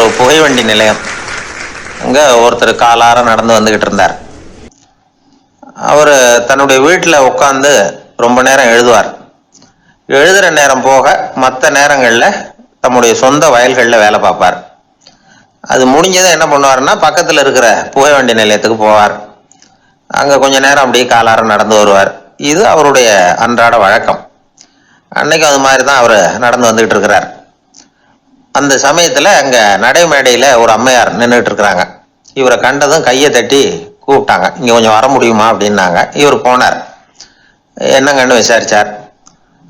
ஒரு புகைவண்டி நிலையம். அங்கே ஒருத்தர் காலார நடந்து வந்துக்கிட்டு இருந்தார். அவர் தன்னுடைய வீட்டில் உட்காந்து ரொம்ப நேரம் எழுதுவார். எழுதுகிற நேரம் போக மற்ற நேரங்களில் தம்முடைய சொந்த வயல்களில் வேலை பார்ப்பார். அது முடிஞ்சதை என்ன பண்ணுவாருன்னா பக்கத்தில் இருக்கிற புகைவண்டி நிலையத்துக்கு போவார். அங்கே கொஞ்ச நேரம் அப்படியே காலார நடந்து வருவார். இது அவருடைய அன்றாட வழக்கம். அன்னைக்கு அது மாதிரி தான் அவர் நடந்து வந்துக்கிட்டு இருக்கிறார். அந்த சமயத்தில் அங்கே நடைமேடையில் ஒரு அம்மையார் நின்றுட்டு இருக்கிறாங்க இவரை கண்டதும் கையை தட்டி கூப்பிட்டாங்க. இங்கே கொஞ்சம் வர முடியுமா? அப்படின்னாங்க. இவர் போனார். என்னங்கன்னு விசாரிச்சார்.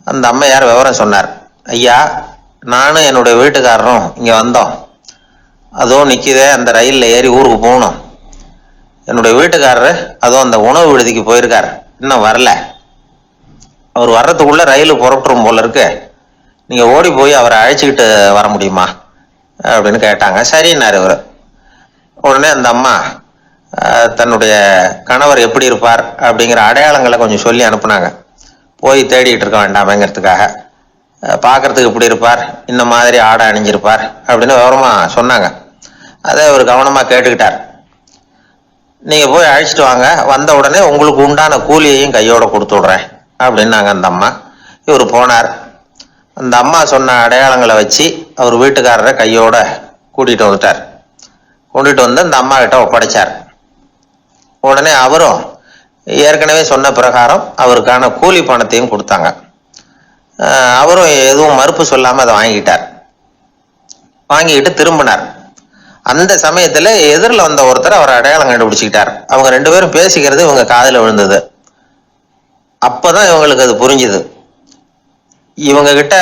அந்த அம்மையார் விவரம் சொன்னார். ஐயா நானும் என்னுடைய வீட்டுக்காரரும் இங்கே வந்தோம். அதுவும் நிற்கிதே அந்த ரயிலில் ஏறி ஊருக்கு போகணும். என்னுடைய வீட்டுக்காரரு அதுவும் அந்த உணவு விடுதிக்கு போயிருக்கார். இன்னும் வரல. அவர் வர்றதுக்குள்ள ரயில் புறப்பட்டுரும் போல இருக்கு. நீங்க ஓடி போய் அவரை அழைச்சிக்கிட்டு வர முடியுமா? அப்படின்னு கேட்டாங்க. சரின்னார் இவர். உடனே அந்த அம்மா தன்னுடைய கணவர் எப்படி இருப்பார்? அப்படிங்கிற அடையாளங்களை கொஞ்சம் சொல்லி அனுப்புனாங்க. போய் தேடிட்டு இருக்க வேண்டாமேங்கிறதுக்காக. பார்க்கறதுக்கு இப்படி இருப்பார். இந்த மாதிரி ஆடை அணிஞ்சிருப்பார். அப்படின்னு விவரமா சொன்னாங்க. அதை அவர் கவனமாக கேட்டுக்கிட்டார். நீங்கள் போய் அழைச்சிட்டு வாங்க. வந்த உடனே உங்களுக்கு உண்டான கூலியையும் கையோட கொடுத்து விட்றேன். அப்படின்னாங்க அந்த அம்மா. இவர் போனார். அந்த அம்மா சொன்ன அடையாளங்களை வச்சு அவர் வீட்டுக்காரரை கையோட கூட்டிகிட்டு வந்துட்டார். கூட்டிகிட்டு வந்து அந்த அம்மா கிட்ட ஒப்படைச்சார். உடனே அவரும் ஏற்கனவே சொன்ன பிரகாரம் அவருக்கான கூலி பணத்தையும் கொடுத்தாங்க. அவரும் எதுவும் மறுப்பு சொல்லாமல் அதை வாங்கிட்டார் வாங்கிக்கிட்டு திரும்பினார். அந்த சமயத்தில் எதிரில் வந்த ஒருத்தர் அவர் அடையாளம் கண்டுபிடிச்சிக்கிட்டார். அவங்க ரெண்டு பேரும் பேசிக்கிறது இவங்க காதில் விழுந்தது. அப்போ தான் இவங்களுக்கு அது புரிஞ்சுது. இவங்க கிட்ட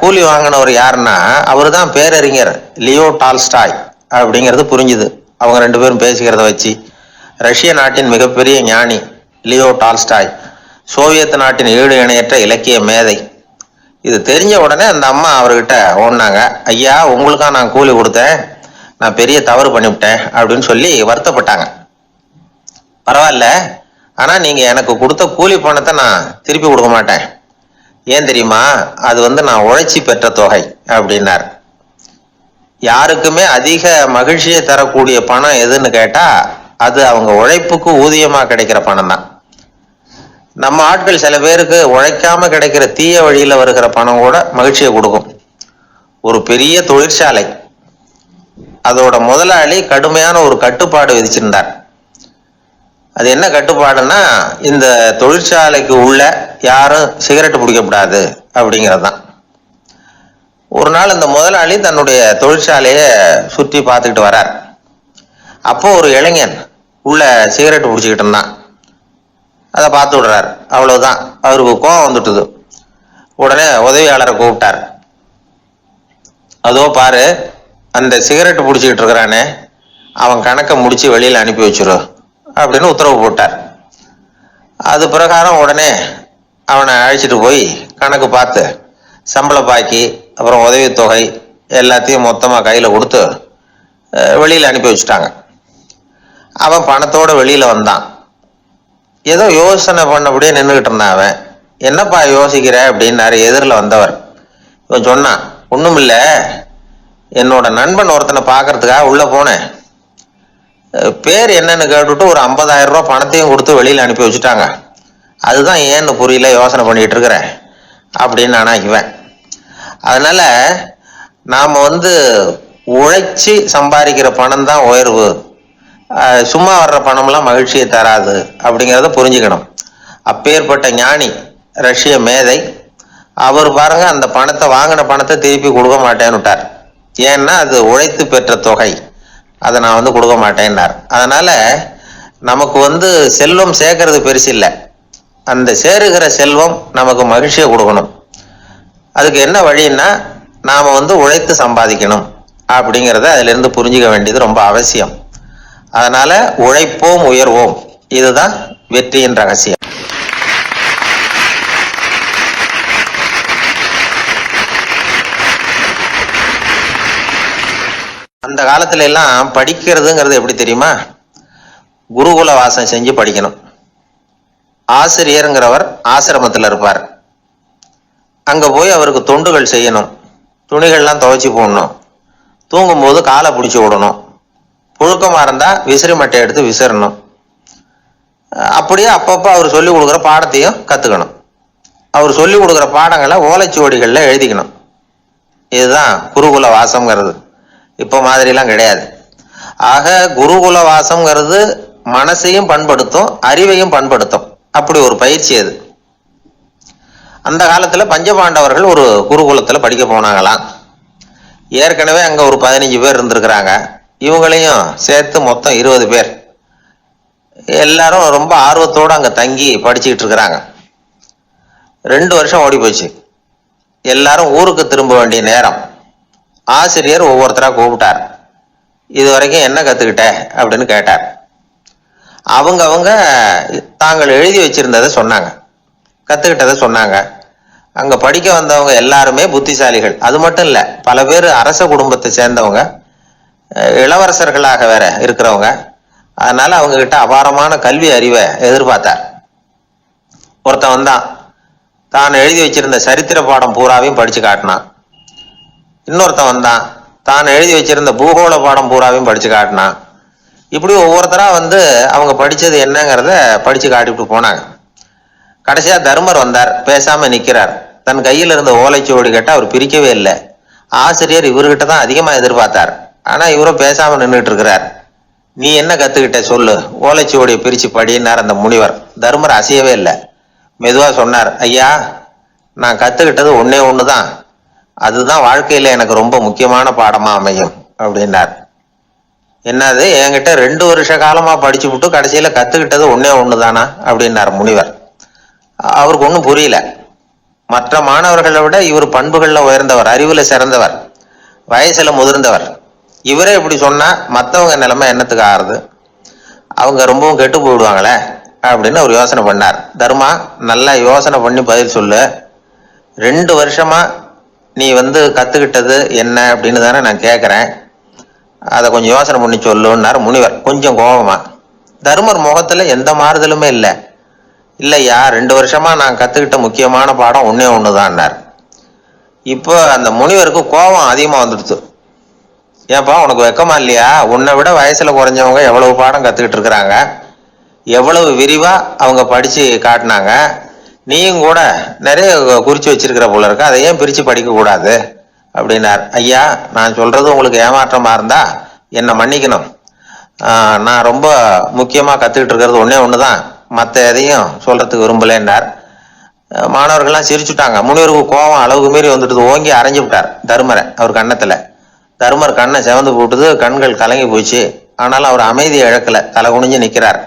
கூலி வாங்கினவர் யாருன்னா அவர் தான் பேரறிஞர் லியோ டால்ஸ்டாய் அப்படிங்கிறது புரிஞ்சுது. அவங்க ரெண்டு பேரும் பேசிக்கிறத வச்சு. ரஷ்ய நாட்டின் மிகப்பெரிய ஞானி லியோ டால்ஸ்டாய் சோவியத் நாட்டின் ஈடு இணையற்ற இலக்கிய மேதை. இது தெரிஞ்ச உடனே அந்த அம்மா அவர்கிட்ட ஓடினாங்க ஐயா உங்களுக்கா நான் கூலி கொடுத்தேன். நான் பெரிய தவறு பண்ணிவிட்டேன் அப்படின்னு சொல்லி வருத்தப்பட்டாங்க. பரவாயில்ல. ஆனால் நீங்கள் எனக்கு கொடுத்த கூலி பணத்தை நான் திருப்பி கொடுக்க மாட்டேன். ஏன் தெரியுமா? அது வந்து நான் உழைச்சி பெற்ற தொகை அப்படின்னார். யாருக்குமே அதிக மகிழ்ச்சியை தரக்கூடிய பணம் எதுன்னு கேட்டா அது அவங்க உழைப்புக்கு ஊதியமா கிடைக்கிற பணம் தான். நம்ம ஆட்கள் சில பேருக்கு உழைக்காம கிடைக்கிற தீய வழியில வருகிற பணம் கூட மகிழ்ச்சியை கொடுக்கும். ஒரு பெரிய தொழிற்சாலை. அதோட முதலாளி கடுமையான ஒரு கட்டுப்பாடு விதிச்சிருந்தார். அது என்ன கட்டுப்பாடுன்னா இந்த தொழிற்சாலைக்கு உள்ள யாரும் சிகரெட் பிடிக்கக்கூடாது அப்படிங்கிறது தான் ஒரு நாள் இந்த முதலாளி தன்னுடைய தொழிற்சாலையை சுற்றி பார்த்துக்கிட்டு வரார். அப்போ ஒரு இளைஞன் உள்ள சிகரெட் பிடிச்சிக்கிட்டு இருந்தான். அதை பார்த்து விடுறார். அவ்வளவுதான். அவருக்கு கோவம் வந்துட்டுது. உடனே உதவியாளரை கூப்பிட்டார். அதோ பாரு அந்த சிகரெட் பிடிச்சிக்கிட்டு இருக்கிறானே. அவன் கணக்கை முடிச்சு வெளியில் அனுப்பி வச்சிரு அப்படின்னு உத்தரவு போட்டார். அது பிரகாரம் உடனே அவனை அழைச்சிட்டு போய் கணக்கு பார்த்து சம்பள பாக்கி அப்புறம் உதவித்தொகை எல்லாத்தையும் மொத்தமாக கையில் கொடுத்து வெளியில் அனுப்பி வச்சுட்டாங்க. அவன் பணத்தோட வெளியில் வந்தான். ஏதோ யோசனை பண்ணபடியே நின்றுக்கிட்டு இருந்தான் அவன். என்னப்பா யோசிக்கிற அப்படின்னாரு எதிரில் வந்தவர். இவன் சொன்னான் ஒன்றும் என்னோட நண்பன் ஒருத்தனை பார்க்கறதுக்காக உள்ளே போனேன். பேர் என்னன்னு கேட்டுட்டு ஒரு ஐம்பதாயிரம் ரூபா பணத்தையும் கொடுத்து வெளியில் அனுப்பி வச்சுட்டாங்க. அதுதான் ஏன்னு புரியல யோசனை பண்ணிட்டு இருக்கிறேன். அப்படின்னு நான் இவன். அதனால நாம வந்து உழைச்சி சம்பாதிக்கிற பணம் தான் உயர்வு. சும்மா வர்ற பணம்லாம் மகிழ்ச்சியை தராது அப்படிங்கிறத புரிஞ்சுக்கணும். அப்பேற்பட்ட ஞானி ரஷ்ய மேதை அவர் பாருங்க அந்த பணத்தை வாங்கின பணத்தை திருப்பி கொடுக்க மாட்டேன்னு விட்டார் ஏன்னா அது உழைத்து பெற்ற தொகை. அதை நான் வந்து கொடுக்க மாட்டேன்னார். அதனால நமக்கு வந்து செல்வம் சேர்க்கறது பெருசு இல்லை. அந்த சேருகிற செல்வம் நமக்கு மகிழ்ச்சியை கொடுக்கணும். அதுக்கு என்ன வழின்னா நாம் வந்து உழைத்து சம்பாதிக்கணும். அப்படிங்கிறத அதிலிருந்து புரிஞ்சுக்க வேண்டியது ரொம்ப அவசியம். அதனால் உழைப்போம் உயர்வோம். இதுதான் வெற்றியின் ரகசியம். அந்த காலத்துல எல்லாம் படிக்கிறதுங்கிறது எப்படி தெரியுமா? குருகுல வாசம் செஞ்சு படிக்கணும். ஆசிரியருங்கிறவர் ஆசிரமத்தில் இருப்பார். அங்கே போய் அவருக்கு தொண்டுகள் செய்யணும். துணிகள்லாம் துவைச்சி போடணும். தூங்கும்போது காலை பிடிச்சி விடணும். புழுக்கமாக இருந்தால் விசிறி மட்டை எடுத்து விசிறணும். அப்படியே அப்பப்போ அவர் சொல்லி கொடுக்குற பாடத்தையும் கற்றுக்கணும் அவர் சொல்லி கொடுக்குற பாடங்களை ஓலைச்சுவடிகளில் எழுதிக்கணும். இதுதான் குருகுல வாசம்ங்கிறது. இப்போ மாதிரிலாம் கிடையாது. ஆக குருகுல வாசம்ங்கிறது மனசையும் பண்படுத்தும் அறிவையும் பண்படுத்தும். அப்படி ஒரு பயிற்சி அது. அந்த காலத்தில் பஞ்சபாண்டவர்கள் ஒரு குருகுலத்தில் படிக்க போனாங்களாம். ஏற்கனவே அங்கே ஒரு பதினஞ்சு பேர் இருந்திருக்கிறாங்க. இவங்களையும் சேர்த்து மொத்தம் இருபது பேர். எல்லாரும் ரொம்ப ஆர்வத்தோடு அங்கே தங்கி படிச்சுக்கிட்டு இருக்கிறாங்க. ரெண்டு வருஷம் ஓடி போச்சு. எல்லாரும் ஊருக்கு திரும்ப வேண்டிய நேரம். ஆசிரியர் ஒவ்வொருத்தராக கூப்பிட்டார். இது வரைக்கும் என்ன கற்றுக்கிட்ட அப்படின்னு கேட்டார். அவங்க அவங்க தாங்கள் எழுதி வச்சிருந்ததை சொன்னாங்க. கற்றுக்கிட்டதை சொன்னாங்க. அங்க படிக்க வந்தவங்க எல்லாருமே புத்திசாலிகள். அது மட்டும் இல்ல பல பேர் அரச குடும்பத்தை சேர்ந்தவங்க இளவரசர்களாக வேற இருக்கிறவங்க. அதனால அவங்க கிட்ட அபாரமான கல்வி அறிவை எதிர்பார்த்தார். ஒருத்தன் வந்தான். தான் எழுதி வச்சிருந்த சரித்திர பாடம் பூராவையும் படிச்சு காட்டினான். இன்னொருத்தன் வந்தான். தான் எழுதி வச்சிருந்த பூகோள பாடம் பூராவையும் படிச்சு காட்டினான். இப்படி ஒவ்வொருத்தராக வந்து அவங்க படித்தது என்னங்கிறத படித்து காட்டிவிட்டு போனாங்க. கடைசியாக தர்மர் வந்தார் பேசாமல் நிற்கிறார் தன் கையில் இருந்த ஓலைச்சுவடி கேட்டால் அவர் பிரிக்கவே இல்லை. ஆசிரியர் இவர்கிட்ட தான் அதிகமாக எதிர்பார்த்தார். ஆனால் இவரும் பேசாமல் நின்றுட்டு இருக்கிறார். நீ என்ன கற்றுக்கிட்ட சொல்லு? ஓலைச்சுவடியை பிரித்து படினார் அந்த முனிவர். தர்மர் அசையவே இல்லை. மெதுவாக சொன்னார் ஐயா நான் கற்றுக்கிட்டது ஒன்றே ஒன்று தான் அதுதான் வாழ்க்கையில் எனக்கு ரொம்ப முக்கியமான பாடமாக அமையும் அப்படின்னார். என்னது என்கிட்ட ரெண்டு வருஷ காலமா படிச்சு விட்டு கடைசியில கத்துக்கிட்டது ஒன்னே ஒண்ணுதானா? அப்படின்னார் முனிவர். அவருக்கு ஒன்றும் புரியல. மற்ற மாணவர்களை விட இவர் பண்புகள்ல உயர்ந்தவர் அறிவுல சிறந்தவர் வயசுல முதிர்ந்தவர். இவரே இப்படி சொன்னா மத்தவங்க நிலைமை என்னத்துக்கு ஆறுது? அவங்க ரொம்பவும் கெட்டு போயிடுவாங்களே? அப்படின்னு அவர் யோசனை பண்ணார். தர்மா நல்லா யோசனை பண்ணி பதில் சொல்லு. ரெண்டு வருஷமா நீ வந்து கத்துக்கிட்டது என்ன அப்படின்னு தானே நான் கேட்குறேன் அதை கொஞ்சம் யோசனை பண்ணி சொல்லுன்னார் முனிவர். கொஞ்சம் கோபமா. தர்மர் முகத்துல எந்த மாறுதலுமே இல்லை. இல்லையா ரெண்டு வருஷமா நான் கத்துக்கிட்ட முக்கியமான பாடம் ஒன்னே ஒண்ணுதான்னார். இப்போ அந்த முனிவருக்கு கோபம் அதிகமா வந்துடுச்சு ஏன்பா உனக்கு வெக்கமா இல்லையா? உன்னை விட வயசுல குறைஞ்சவங்க எவ்வளவு பாடம் கத்துக்கிட்டு இருக்கிறாங்க? எவ்வளவு விரிவா அவங்க படிச்சு காட்டினாங்க? நீயும் கூட நிறைய குறிச்சு வச்சிருக்கிற போல இருக்கு. அதை ஏன் பிரிச்சு படிக்க கூடாது? அப்படின்னார். ஐயா நான் சொல்றது உங்களுக்கு ஏமாற்றமா இருந்தா என்னை மன்னிக்கணும். நான் ரொம்ப முக்கியமாக கற்றுக்கிட்டு இருக்கிறது ஒன்றே ஒன்று தான் மற்ற எதையும் சொல்கிறதுக்கு விரும்பலைன்னார். மாணவர்கள்லாம் சிரிச்சுட்டாங்க. முனிவருக்கு கோபம் அளவுக்கு மீறி வந்துட்டு ஓங்கி அரைஞ்சு விட்டார் தருமரை அவர் கன்னத்தில். தருமர் கண்ணை செவந்து போட்டுது கண்கள் கலங்கி போச்சு. ஆனாலும் அவர் அமைதியை இழக்கல. தலை குனிஞ்சு நிற்கிறார்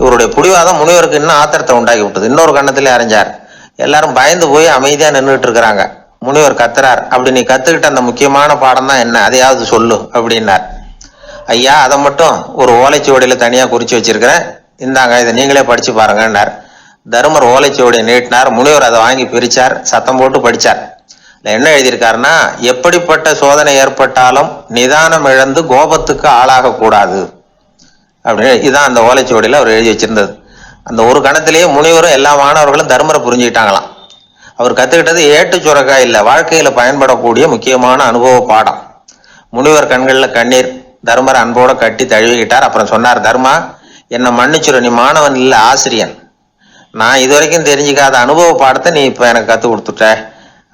இவருடைய புடிவாதம் முனிவருக்கு இன்னும் ஆத்திரத்தை உண்டாக்கி விட்டது. இன்னொரு கண்ணத்திலே அரைஞ்சார். எல்லாரும் பயந்து போய் அமைதியாக நின்றுட்டு இருக்கிறாங்க. முனிவர் கத்துறார். அப்படி நீ கத்துக்கிட்ட அந்த முக்கியமான பாடம் தான் என்ன? அதையாவது சொல்லு அப்படின்னார். ஐயா அதை மட்டும் ஒரு ஓலைச்சுவடியில தனியா குறிச்சு வச்சிருக்கிறேன். இந்தாங்க இதை நீங்களே படிச்சு பாருங்கன்னார். தருமர் ஓலைச்சுவடியை நீட்டினார். முனிவர் அதை வாங்கி பிரிச்சார். சத்தம் போட்டு படிச்சார். என்ன எழுதியிருக்காருன்னா எப்படிப்பட்ட சோதனை ஏற்பட்டாலும் நிதானம் இழந்து கோபத்துக்கு ஆளாக கூடாது. அப்படின்னு இதான் அந்த ஓலைச்சுவடியில அவர் எழுதி வச்சிருந்தது. அந்த ஒரு கணத்திலேயே முனிவரும் எல்லா மாணவர்களும் தர்மரை புரிஞ்சுக்கிட்டாங்களாம். அவர் கத்துக்கிட்டது ஏட்டு சுரக்காய் இல்ல வாழ்க்கையில பயன்படக்கூடிய முக்கியமான அனுபவ பாடம். முனிவர் கண்களில் கண்ணீர் தர்மர் அன்போட கட்டி தழுவிக்கிட்டார். அப்புறம் சொன்னார் தர்மா என்னை மன்னிச்சுரு நீ மாணவன் இல்ல ஆசிரியன். நான் இது வரைக்கும் தெரிஞ்சுக்காத அனுபவ பாடத்தை நீ இப்ப எனக்கு கத்து கொடுத்துட்ட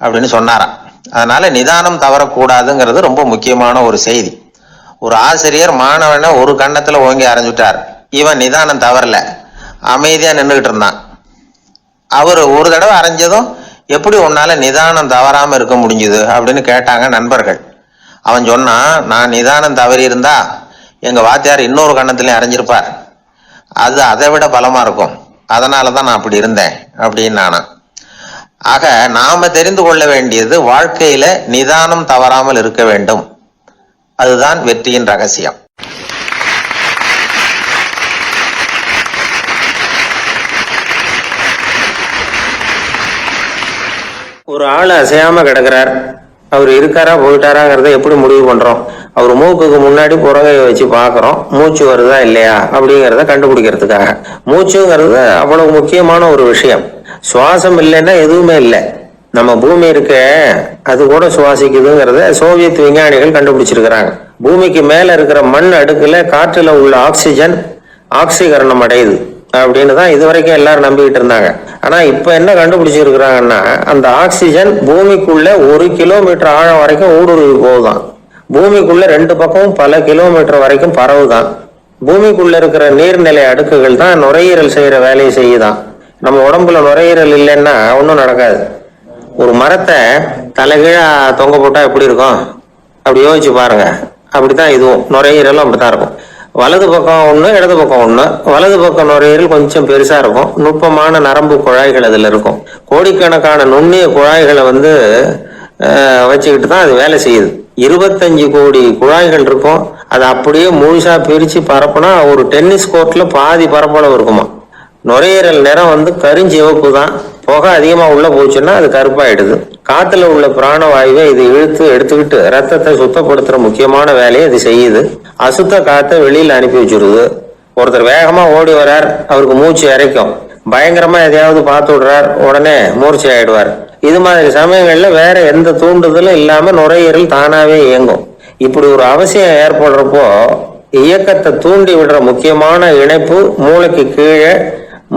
அப்படின்னு சொன்னாராம். அதனால நிதானம் தவறக்கூடாதுங்கிறது ரொம்ப முக்கியமான ஒரு செய்தி. ஒரு ஆசிரியர் மாணவனை ஒரு கன்னத்துல ஓங்கி அரைஞ்சுட்டார். இவன் நிதானம் தவறல. அமைதியா நின்றுகிட்டு இருந்தான். அவர் ஒரு தடவை அரைஞ்சதும் எப்படி உன்னால நிதானம் தவறாம இருக்க முடிஞ்சுது அப்படின்னு கேட்டாங்க நண்பர்கள். அவன் சொன்னான் நான் நிதானம் தவறி இருந்தா எங்க வாத்தியார் இன்னொரு கன்னத்திலையும் அரைஞ்சிருப்பார் அது அதை விட பலமா இருக்கும். அதனால தான் நான் அப்படி இருந்தேன் அப்படின்னு நானாம் ஆக நாம தெரிந்து கொள்ள வேண்டியது வாழ்க்கையில நிதானம் தவறாமல் இருக்க வேண்டும். அதுதான் வெற்றியின் ரகசியம். ஒரு ஆள் அசையாம கிடக்குறார். அவர் இருக்காரா போயிட்டாராங்கிறத எப்படி முடிவு பண்றோம்? அவர் மூக்குக்கு முன்னாடி புறங்கையை வச்சு பார்க்குறோம். மூச்சு வருதா இல்லையா அப்படிங்கிறத கண்டுபிடிக்கிறதுக்காக. மூச்சுங்கிறது அவ்வளவு முக்கியமான ஒரு விஷயம். சுவாசம் இல்லைன்னா எதுவுமே இல்லை. நம்ம பூமி இருக்க அது கூட சுவாசிக்குதுங்கிறத சோவியத் விஞ்ஞானிகள் கண்டுபிடிச்சிருக்கிறாங்க. பூமிக்கு மேல இருக்கிற மண் அடுக்கில் காற்றுல உள்ள ஆக்சிஜன் ஆக்சிகரணம் அடையுது. அப்படின்னு தான் இது வரைக்கும் எல்லாரும் நம்பிக்கிட்டு இருந்தாங்க. ஆனா இப்ப என்ன கண்டுபிடிச்சிருக்கிறாங்கன்னா அந்த ஆக்சிஜன் பூமிக்குள்ள ஒரு கிலோமீட்டர் ஆழம் வரைக்கும் ஊடுருவி போகுதான். பூமிக்குள்ள ரெண்டு பக்கமும் பல கிலோமீட்டர் வரைக்கும் பரவுதான். பூமிக்குள்ள இருக்கிற நீர்நிலை அடுக்குகள் தான் நுரையீரல் செய்யற வேலையை செய்யுதான். நம்ம உடம்புல நுரையீரல் இல்லைன்னா ஒன்றும் நடக்காது. ஒரு மரத்தை தலைகீழா தொங்க போட்டா எப்படி இருக்கும்? அப்படி யோசிச்சு பாருங்க. அப்படிதான் இதுவும். நுரையீரலும் அப்படித்தான் இருக்கும். வலது பக்கம் ஒன்று இடது பக்கம் ஒன்று வலது பக்கம் நுரையீரல் கொஞ்சம் பெருசாக இருக்கும். நுட்பமான நரம்பு குழாய்கள் அதில் இருக்கும். கோடிக்கணக்கான நுண்ணிய குழாய்களை வந்து வச்சுக்கிட்டு தான் அது வேலை செய்யுது. இருபத்தஞ்சு கோடி குழாய்கள் இருக்கும். அதை அப்படியே முழுசாக பிரித்து பரப்புனா ஒரு டென்னிஸ் கோர்ட்டில் பாதி பரப்பளவு இருக்குமா? நுரையீரல் நிறம் வந்து கருஞ்சிவப்பு தான். புகை அதிகமாக உள்ளே போச்சுன்னா அது கருப்பாயிடுது. காற்றுல உள்ள பிராணவாயுவை இது இழுத்து எடுத்துக்கிட்டு ரத்தத்தை சுத்தப்படுத்துகிற முக்கியமான வேலையை இது செய்யுது. அசுத்த காற்றை வெளியில் அனுப்பி வச்சிருது. ஒருத்தர் வேகமா ஓடி வரார் அவருக்கு மூச்சு இறைக்கும் பயங்கரமா எதையாவது பார்த்து விடுறார் உடனே மூர்ச்சி ஆயிடுவார். இது மாதிரி சமயங்கள்ல வேற எந்த தூண்டுதலும் இல்லாம நுரையீரல் தானாவே இயங்கும். இப்படி ஒரு அவசியம் ஏற்படுறப்போ இயக்கத்தை தூண்டி விடுற முக்கியமான இணைப்பு மூளைக்கு கீழே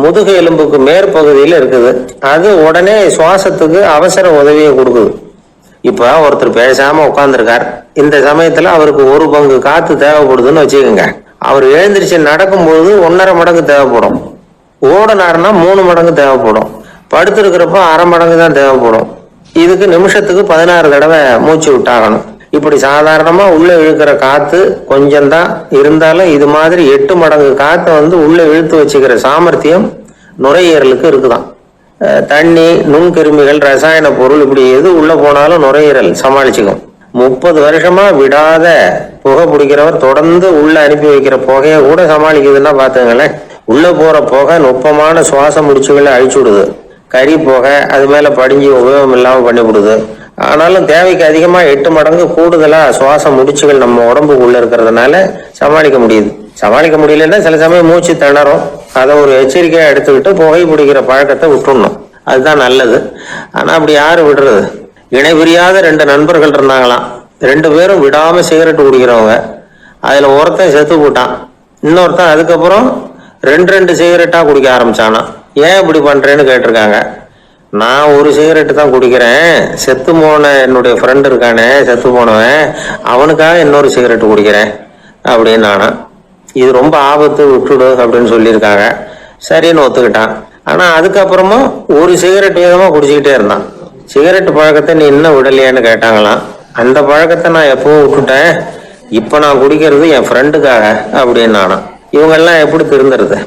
முதுகு எலும்புக்கு மேற்பகுதியில் இருக்குது. அது உடனே சுவாசத்துக்கு அவசர உதவியை கொடுக்குது. இப்போ ஒருத்தர் பேசாம உட்காந்துருக்கார் இந்த சமயத்துல அவருக்கு ஒரு பங்கு காத்து தேவைப்படுதுன்னு வச்சுக்கோங்க. அவர் எழுந்திரிச்சு நடக்கும்போது ஒன்னரை மடங்கு தேவைப்படும். ஓடினாருன்னா மூணு மடங்கு தேவைப்படும். படுத்திருக்கிறப்ப அரை மடங்கு தான் தேவைப்படும். இதுக்கு நிமிஷத்துக்கு பதினாறு தடவை மூச்சு விட்டாகணும். இப்படி சாதாரணமா உள்ள இழுக்கிற காத்து கொஞ்சம் தான் இருந்தாலும் இது மாதிரி எட்டு மடங்கு காத்தை வந்து உள்ள இழுத்து வச்சுக்கிற சாமர்த்தியம் நுரையீரலுக்கு இருக்குதாம் தண்ணி நுண்கிருமிகள் ரசாயன பொருள் இப்படி எது உள்ள போனாலும் நுரையீரல் சமாளிச்சுக்கும். முப்பது வருஷமா விடாத புகை பிடிக்கிறவர் தொடர்ந்து உள்ள அனுப்பி வைக்கிற புகையை கூட சமாளிக்குதுன்னா பாத்துங்களேன் உள்ள போற புகை நுட்பமான சுவாச முடிச்சுகளை அழிச்சு விடுது. கறி புகை அது மேல படிஞ்சு உபயோகம் இல்லாம பண்ணி விடுது. ஆனாலும் தேவைக்கு அதிகமா எட்டு மடங்கு கூடுதலா சுவாச முடிச்சுகள் நம்ம உடம்புக்குள்ள இருக்கிறதுனால சமாளிக்க முடியுது. சமாளிக்க முடியலன்னா சில சமயம் மூச்சு திணறும். அதை ஒரு எச்சரிக்கையாக எடுத்துக்கிட்டு புகை பிடிக்கிற பழக்கத்தை விட்டுடணும் அதுதான் நல்லது. ஆனால் அப்படி யார் விடுறது? இணை புரியாத ரெண்டு நண்பர்கள் இருந்தாங்களாம். ரெண்டு பேரும் விடாமல் சிகரெட் குடிக்கிறவங்க. அதில் ஒருத்தன் செத்து போட்டான். இன்னொருத்தன் அதுக்கப்புறம் ரெண்டு ரெண்டு சிகரெட்டாக குடிக்க ஆரம்பித்தானா ஏன் இப்படி பண்ணுறேன்னு கேட்டிருக்காங்க. நான் ஒரு சிகரெட்டு தான் குடிக்கிறேன். செத்து போன என்னுடைய ஃப்ரெண்டு இருக்கானே செத்து போனவன். அவனுக்காக இன்னொரு சிகரெட்டு குடிக்கிறேன். அப்படின்னு நானா இது ரொம்ப ஆபத்து விட்டுடு அப்படின்னு சொல்லியிருக்காங்க. சரின்னு ஒத்துக்கிட்டான். ஆனால் அதுக்கப்புறமும் ஒரு சிகரெட் வேகமாக குடிச்சிக்கிட்டே இருந்தான். சிகரெட் பழக்கத்தை நீ இன்னும் விடலையான்னு கேட்டாங்களாம். அந்த பழக்கத்தை நான் எப்பவும் விட்டுட்டேன். இப்போ நான் குடிக்கிறது என் ஃப்ரெண்டுக்காக அப்படின்னு நானும் இவங்கெல்லாம் எப்படி திருந்துறது?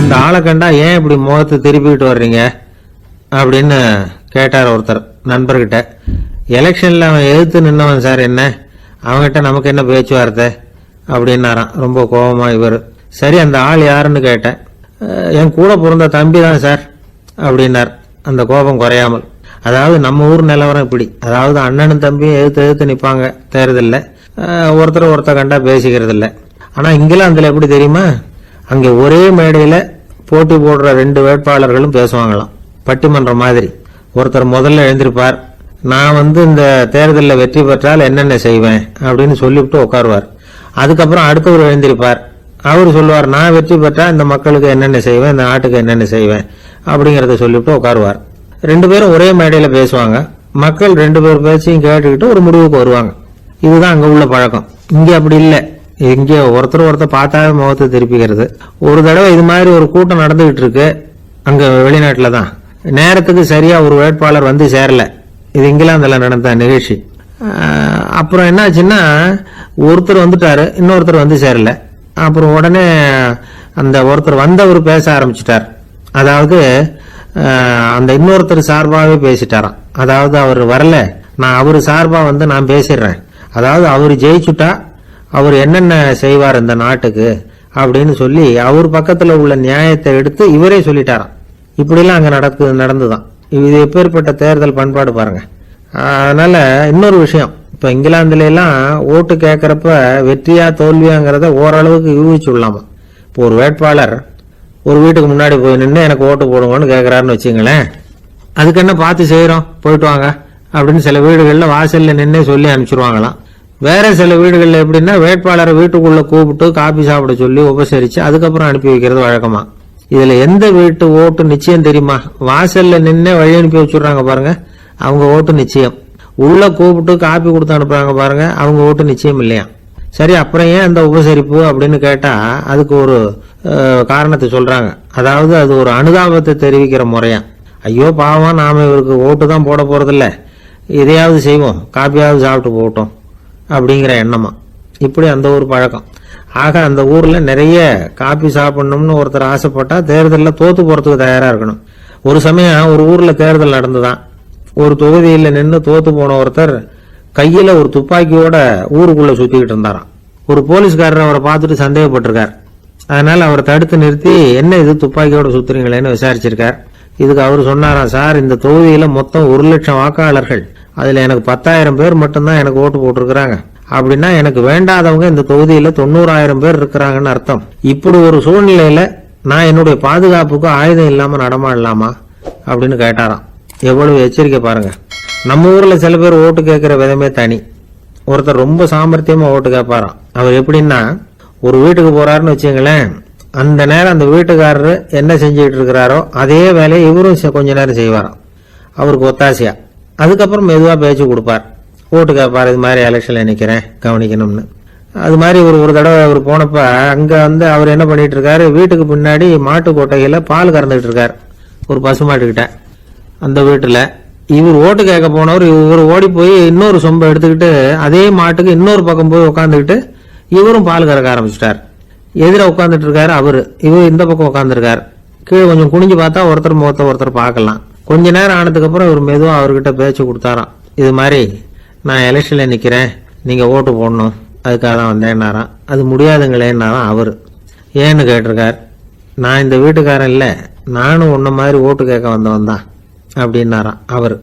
அந்த ஆளை கண்டா ஏன் இப்படி முகத்தை திருப்பிக்கிட்டு வர்றீங்க? அப்படின்னு கேட்டார் ஒருத்தர். நண்பர்கிட்ட எலெக்ஷனில் அவன் எதிர்த்து நின்னவன் சார் என்ன? அவன்கிட்ட நமக்கு என்ன பேச்சுவார்த்தை? அப்படின்னாரான் ரொம்ப கோபமாக இவர். சரி அந்த ஆள் யாருன்னு கேட்டேன். என் கூட பிறந்த தம்பி தான் சார் அப்படின்னார். அந்த கோபம் குறையாமல். அதாவது நம்ம ஊர் நிலவரம் இப்படி. அதாவது அண்ணனும் தம்பியும் எதிர்த்து எதிர்த்து நிற்பாங்க தேர்தலில். ஒருத்தர் ஒருத்தர் கண்டா பேசிக்கிறது இல்ல ஆனா இங்கிலாந்துல எப்படி தெரியுமா? அங்கே ஒரே மேடையில் போட்டி போடுற ரெண்டு வேட்பாளர்களும் பேசுவாங்களாம். பட்டிமன்றம் மாதிரி. ஒருத்தர் முதல்ல எழுந்திருப்பார். நான் வந்து இந்த தேர்தலில் வெற்றி பெற்றால் என்னென்ன செய்வேன் அப்படின்னு சொல்லிவிட்டு உட்காருவார். அதுக்கப்புறம் அடுத்தவர் எழுந்திருப்பார். அவர் சொல்லுவார் நான் வெற்றி பெற்றால் இந்த மக்களுக்கு என்னென்ன செய்வேன் இந்த நாட்டுக்கு என்னென்ன செய்வேன்? அப்படிங்கிறத சொல்லிவிட்டு உட்காருவார். ரெண்டு பேரும் ஒரே மேடையில் பேசுவாங்க. மக்கள் ரெண்டு பேர் பேச்சையும் கேட்டுக்கிட்டு ஒரு முடிவுக்கு வருவாங்க. இதுதான் அங்கே உள்ள பழக்கம். இங்கே அப்படி இல்லை. இங்கே ஒருத்தர் ஒருத்தர் பார்த்தாவே முகத்தை திருப்பிக்கிறது. ஒரு தடவை இது மாதிரி ஒரு கூட்டம் நடந்துகிட்டு இருக்கு. அங்கே வெளிநாட்டில் தான் நேரத்துக்கு சரியாக ஒரு வேட்பாளர் வந்து சேரல. இது இங்கிலாந்தில் நடந்த நிகழ்ச்சி. அப்புறம் என்னாச்சுன்னா ஒருத்தர் வந்துட்டாரு இன்னொருத்தர் வந்து சேரல. அப்புறம் உடனே அந்த ஒருத்தர் வந்தவர் பேச ஆரம்பிச்சிட்டார். அதாவது அந்த இன்னொருத்தர் சார்பாகவே பேசிட்டாராம். அதாவது அவர் வரல. நான் அவர் சார்பாக வந்து நான் பேசிடுறேன். அதாவது அவர் ஜெயிச்சுட்டா அவர் என்னென்ன செய்வார் இந்த நாட்டுக்கு அப்படின்னு சொல்லி அவர் பக்கத்தில் உள்ள நியாயத்தை எடுத்து இவரே சொல்லிட்டாராம். இப்படிலாம் அங்கே நடக்கு நடந்துதான். இது எப்பேற்பட்ட தேர்தல் பண்பாடு பாருங்க. அதனால இன்னொரு விஷயம். இப்ப இங்கிலாந்துல எல்லாம் ஓட்டு கேட்கறப்ப வெற்றியா தோல்வியாங்கிறத ஓரளவுக்கு யூகிச்சு விடலாமா? இப்போ ஒரு வேட்பாளர் ஒரு வீட்டுக்கு முன்னாடி போய் நின்று எனக்கு ஓட்டு போடுங்கன்னு கேட்குறாருன்னு வச்சுங்களேன். அதுக்கு என்ன பார்த்து செய்கிறோம் போயிட்டு வாங்க. அப்படின்னு சில வீடுகளில் வாசல்ல நின்று சொல்லி அனுப்பிச்சிருவாங்களாம். வேற சில வீடுகளில் எப்படின்னா வேட்பாளரை வீட்டுக்குள்ள கூப்பிட்டு காபி சாப்பிட சொல்லி உபசரிச்சு அதுக்கப்புறம் அனுப்பி வைக்கிறது வழக்கமாக இதுல எந்த வீட்டு ஓட்டு நிச்சயம் தெரியுமா? வாசல்ல நின்று வழி அனுப்பி வச்சுடுறாங்க பாருங்க. அவங்க ஓட்டு நிச்சயம். உள்ள கூப்பிட்டு காப்பி கொடுத்து அனுப்புறாங்க பாருங்க. அவங்க ஓட்டு நிச்சயம் இல்லையா? சரி அப்புறம் ஏன் அந்த உபசரிப்பு அப்படின்னு கேட்டா அதுக்கு ஒரு காரணத்தை சொல்றாங்க. அதாவது அது ஒரு அனுதாபத்தை தெரிவிக்கிற முறையா. ஐயோ பாவம் நாம இவருக்கு ஓட்டு தான் போட போறதில்ல. இதையாவது செய்வோம். காப்பியாவது சாப்பிட்டு போட்டோம் அப்படிங்கிற எண்ணமா. இப்படி அந்த ஒரு பழக்கம். ஆக அந்த ஊரில் நிறைய காப்பி சாப்பிடணும்னு ஒருத்தர் ஆசைப்பட்டா தேர்தலில் தோத்து போகிறதுக்கு தயாராக இருக்கணும். ஒரு சமயம் ஒரு ஊரில் தேர்தல் நடந்துதான். ஒரு தொகுதியில் நின்று தோத்து போன ஒருத்தர் கையில் ஒரு துப்பாக்கியோட ஊருக்குள்ளே சுற்றிக்கிட்டு இருந்தாராம். ஒரு போலீஸ்காரர் அவரை பார்த்துட்டு சந்தேகப்பட்டிருக்கார். அதனால் அவரை தடுத்து நிறுத்தி என்ன இது துப்பாக்கியோட சுத்துறீங்களேன்னு விசாரிச்சிருக்கார். இதுக்கு அவர் சொன்னாராம் சார் இந்த தொகுதியில் மொத்தம் ஒரு லட்சம் வாக்காளர்கள் அதில் எனக்கு பத்தாயிரம் பேர் மட்டும்தான் எனக்கு ஓட்டு போட்டிருக்கிறாங்க. அப்படின்னா எனக்கு வேண்டாதவங்க இந்த தொகுதியில தொண்ணூறாயிரம் பேர் இருக்கிறாங்கன்னு அர்த்தம். இப்படி ஒரு சூழ்நிலையில நான் என்னுடைய பாதுகாப்புக்கு ஆயுதம் இல்லாம நடமாடலாமா அப்படின்னு கேட்டாராம். எவ்வளவு எச்சரிக்கை பாருங்க. நம்ம ஊர்ல சில பேர் ஓட்டு கேட்கிற விதமே தனி. ஒருத்தர் ரொம்ப சாமர்த்தியமா ஓட்டு கேட்பாராம். அவர் எப்படின்னா ஒரு வீட்டுக்கு போறாருன்னு வச்சுங்களேன் அந்த நேரம் அந்த வீட்டுக்காரர் என்ன செஞ்சுட்டு இருக்கிறாரோ அதே வேலையை இவரும் கொஞ்ச நேரம் செய்வாராம். அவருக்கு ஒத்தாசையா. அதுக்கப்புறம் மெதுவா பேச்சு கொடுப்பார். ஓட்டு கேட்பார் இது மாதிரி எலெக்ஷனில் நிற்கிறேன் கவனிக்கணும்னு. அது மாதிரி ஒரு ஒரு தடவை அவர் போனப்ப அங்கே வந்து அவர் என்ன பண்ணிட்டு இருக்காரு வீட்டுக்கு பின்னாடி மாட்டு கொட்டையில் பால் கறந்துட்டு இருக்கார் ஒரு பசுமாட்டுக்கிட்ட அந்த வீட்டில். இவர் ஓட்டு கேட்க போனவர் இவர் ஓடி போய் இன்னொரு சொம்பை எடுத்துக்கிட்டு அதே மாட்டுக்கு இன்னொரு பக்கம் போய் உட்காந்துக்கிட்டு இவரும் பால் கறக்க ஆரம்பிச்சிட்டார். எதிர உட்காந்துட்டு இருக்காரு அவரு இவர் இந்த பக்கம் உட்காந்துருக்கார் கீழே கொஞ்சம் குனிஞ்சு பார்த்தா ஒருத்தர் முகத்தை ஒருத்தர் பார்க்கலாம். கொஞ்ச நேரம் ஆனதுக்கு அப்புறம் இவர் மெதுவாக அவர்கிட்ட பேச்சு கொடுத்தாராம். இது மாதிரி நான் எலெக்ஷனில் நிற்கிறேன் நீங்கள் ஓட்டு போடணும். அதுக்காக தான் வந்தேன்னாராம். அது முடியாதுங்களேன்னாராம் அவர். ஏன்னு கேட்டிருக்கார். நான் இந்த வீட்டுக்காரன் இல்லை. நானும் உன்ன மாதிரி ஓட்டு கேட்க வந்தவன் தான். அப்படின்னாராம் அவர்.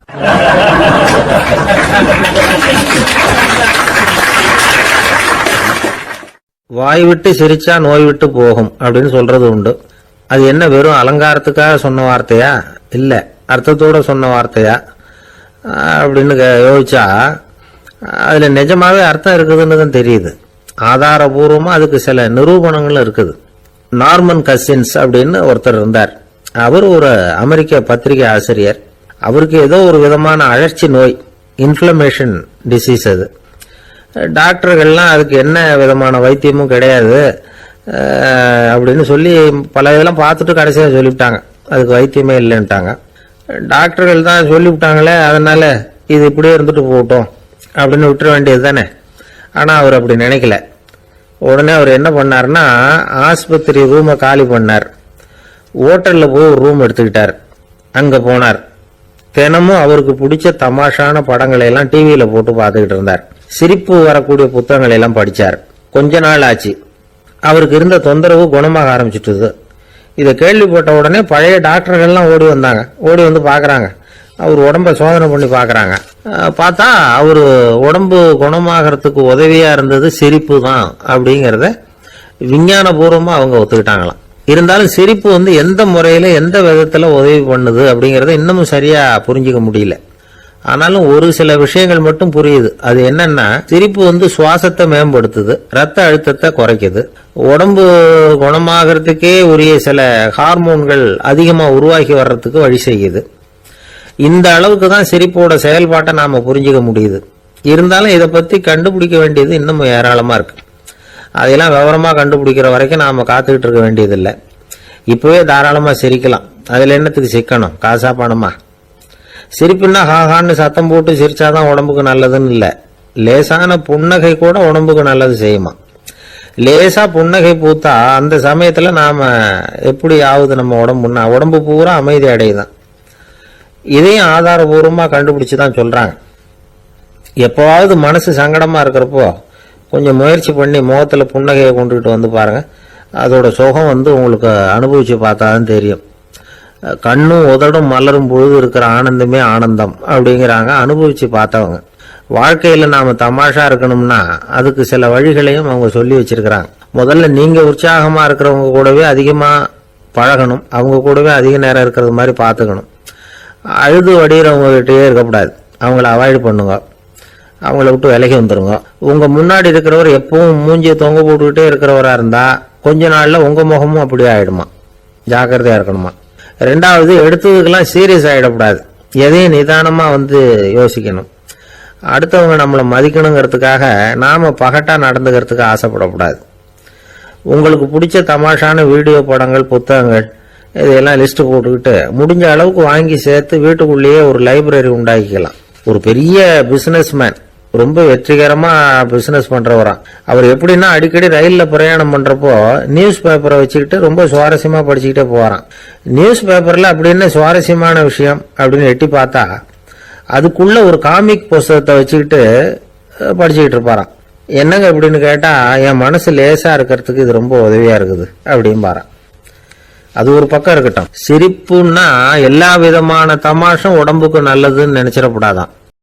வாய் விட்டு சிரிச்சா நோய் விட்டு போகும் அப்படின்னு சொல்றது உண்டு. அது என்ன வெறும் அலங்காரத்துக்காக சொன்ன வார்த்தையா? இல்லை. அர்த்தத்தோட சொன்ன வார்த்தையா? அப்படின்னு கே- யோசிச்சா அதில் நிஜமாகவே அர்த்தம் இருக்குதுன்னு தான் தெரியுது. ஆதாரபூர்வமாக அதுக்கு சில நிரூபணங்களும் இருக்குது. நார்மன் கசின்ஸ் அப்படின்னு ஒருத்தர் இருந்தார். அவர் ஒரு அமெரிக்க பத்திரிகை ஆசிரியர். அவருக்கு ஏதோ ஒரு விதமான அழற்சி நோய் இன்ஃப்ளமேஷன் டிசீஸ் அது. டாக்டர்கள்லாம் அதுக்கு என்ன விதமான வைத்தியமும் கிடையாது. அப்படின்னு சொல்லி பல இதெல்லாம் பார்த்துட்டு கடைசியாக சொல்லிவிட்டாங்க. அதுக்கு வைத்தியமே இல்லைன்ட்டாங்க. டாக்டர்கள் தான் சொல்லிவிட்டாங்களே அதனால இது இப்படியே இருந்துட்டு போகட்டும். அப்படின்னு விட்டுற வேண்டியது தானே? ஆனால் அவர் அப்படி நினைக்கல. உடனே அவர் என்ன பண்ணாருன்னா ஆஸ்பத்திரி ரூமை காலி பண்ணார். ஹோட்டலில் போய் ஒரு ரூம் எடுத்துக்கிட்டார். அங்கே போனார். தினமும் அவருக்கு பிடிச்ச தமாஷான படங்களை எல்லாம் டிவியில் போட்டு பார்த்துக்கிட்டு இருந்தார். சிரிப்பு வரக்கூடிய புத்தகங்களை எல்லாம் படித்தார் கொஞ்ச நாள் ஆச்சு. அவருக்கு இருந்த தொந்தரவு குணமாக ஆரம்பிச்சிட்டுது இதை கேள்விப்பட்ட உடனே பழைய டாக்டர்கள்லாம் ஓடி வந்தாங்க. ஓடி வந்து பார்க்குறாங்க. அவர் உடம்ப சோதனை பண்ணி பார்க்குறாங்க பார்த்தா அவர் உடம்பு குணமாகறதுக்கு உதவியாக இருந்தது சிரிப்பு தான் அப்படிங்கிறத விஞ்ஞானபூர்வமாக அவங்க ஒத்துக்கிட்டாங்களாம் இருந்தாலும் சிரிப்பு வந்து எந்த முறையில் எந்த விதத்தில் உதவி பண்ணுது அப்படிங்கிறத இன்னமும் சரியாக புரிஞ்சுக்க முடியல. ஆனாலும் ஒரு சில விஷயங்கள் மட்டும் புரியுது. அது என்னன்னா சிரிப்பு வந்து சுவாசத்தை மேம்படுத்துது ரத்த அழுத்தத்தை குறைக்குது. உடம்பு குணமாகறதுக்கே உரிய சில ஹார்மோன்கள் அதிகமாக உருவாகி வர்றதுக்கு வழி செய்யுது. இந்த அளவுக்கு தான் சிரிப்போட செயல்பாட்டை நாம் புரிஞ்சுக்க முடியுது. இருந்தாலும் இதை பற்றி கண்டுபிடிக்க வேண்டியது இன்னமும் ஏராளமாக இருக்குது அதெல்லாம் விவரமாக கண்டுபிடிக்கிற வரைக்கும் நாம் காத்துக்கிட்டு இருக்க வேண்டியதில்லை. இப்போவே தாராளமாக சிரிக்கலாம். அதில் என்னத்துக்கு சிக்கணும்? காசா பணமா? சிரிப்புன்னா ஹாஹான்னு சத்தம் போட்டு சிரிச்சாதான் உடம்புக்கு நல்லதுன்னு இல்லை. லேசான புன்னகை கூட உடம்புக்கு நல்லது செய்யுமா? லேசாக புன்னகை பூத்தா அந்த சமயத்தில் நாம் எப்படி ஆகுது நம்ம உடம்புன்னா உடம்பு பூரா அமைதி அடையுதான். இதையும் ஆதாரபூர்வமாக கண்டுபிடிச்சு தான் சொல்கிறாங்க எப்போவாவது மனசு சங்கடமாக இருக்கிறப்போ கொஞ்சம் முயற்சி பண்ணி முகத்தில் புன்னகையை கொண்டுகிட்டு வந்து பாருங்கள் அதோட சுகம் வந்து உங்களுக்கு அனுபவித்து பார்த்தா தான் தெரியும். கண்ணும் உதடும் மலரும் பொழுது இருக்கிற ஆனந்தமே ஆனந்தம் அப்படிங்கிறாங்க. அனுபவித்து பார்த்தவங்க. வாழ்க்கையில் நாம் தமாஷா இருக்கணும்னா அதுக்கு சில வழிகளையும் அவங்க சொல்லி வச்சிருக்கிறாங்க. முதல்ல நீங்கள் உற்சாகமாக இருக்கிறவங்க கூடவே அதிகமாக பழகணும். அவங்க கூடவே அதிக நேரம் இருக்கிறது மாதிரி பார்த்துக்கணும். அழுது வடிகிறவங்ககிட்டயே இருக்கக்கூடாது. அவங்கள அவாய்ட் பண்ணுங்க. அவங்கள விட்டு விலகி வந்துருங்க. உங்கள் முன்னாடி இருக்கிறவர் எப்பவும் மூஞ்சியை தொங்க போட்டுக்கிட்டே இருக்கிறவராக இருந்தால் கொஞ்ச நாளில் உங்கள் முகமும் அப்படியே ஆகிடுமா ஜாக்கிரதையாக இருக்கணுமா? ரெண்டாவது எடுத்ததுக்கெல்லாம் சீரியஸ் ஆகிடக்கூடாது எதையும் நிதானமாக வந்து யோசிக்கணும். அடுத்தவங்க நம்மளை மதிக்கணுங்கிறதுக்காக நாம் பகட்டா நடந்துக்கிறதுக்கு ஆசைப்படக்கூடாது. உங்களுக்கு பிடிச்ச தமாஷான வீடியோ படங்கள் புத்தகங்கள் இதெல்லாம் லிஸ்ட் போட்டுக்கிட்டு முடிஞ்ச அளவுக்கு வாங்கி சேர்த்து வீட்டுக்குள்ளேயே ஒரு லைப்ரரி உண்டாக்கிக்கலாம். ஒரு பெரிய பிசினஸ்மேன் ரொம்ப வெற்றிகரமாக பிசினஸ் பண்றவராம். அவர் எப்படின்னா அடிக்கடி ரயிலில் பிரயாணம் பண்ணுறப்போ நியூஸ் பேப்பரை வச்சுக்கிட்டு ரொம்ப சுவாரஸ்யமாக படிச்சுக்கிட்டே போகிறான் நியூஸ் பேப்பரில் அப்படின்னு சுவாரஸ்யமான விஷயம் அப்படின்னு எட்டி பார்த்தா அதுக்குள்ள ஒரு காமிக் புஸ்தகத்தை வச்சுக்கிட்டு படிச்சுக்கிட்டு இருப்பாரான் என்னங்க இப்படின்னு கேட்டால் என் மனசு லேசாக இருக்கிறதுக்கு இது ரொம்ப உதவியாக இருக்குது அப்படின்னு பாறான் அது ஒரு பக்கம் இருக்கட்டும். சிரிப்புன்னா எல்லா விதமான தமாஷும் உடம்புக்கு நல்லதுன்னு நினைச்சிடக்கூடாதான்.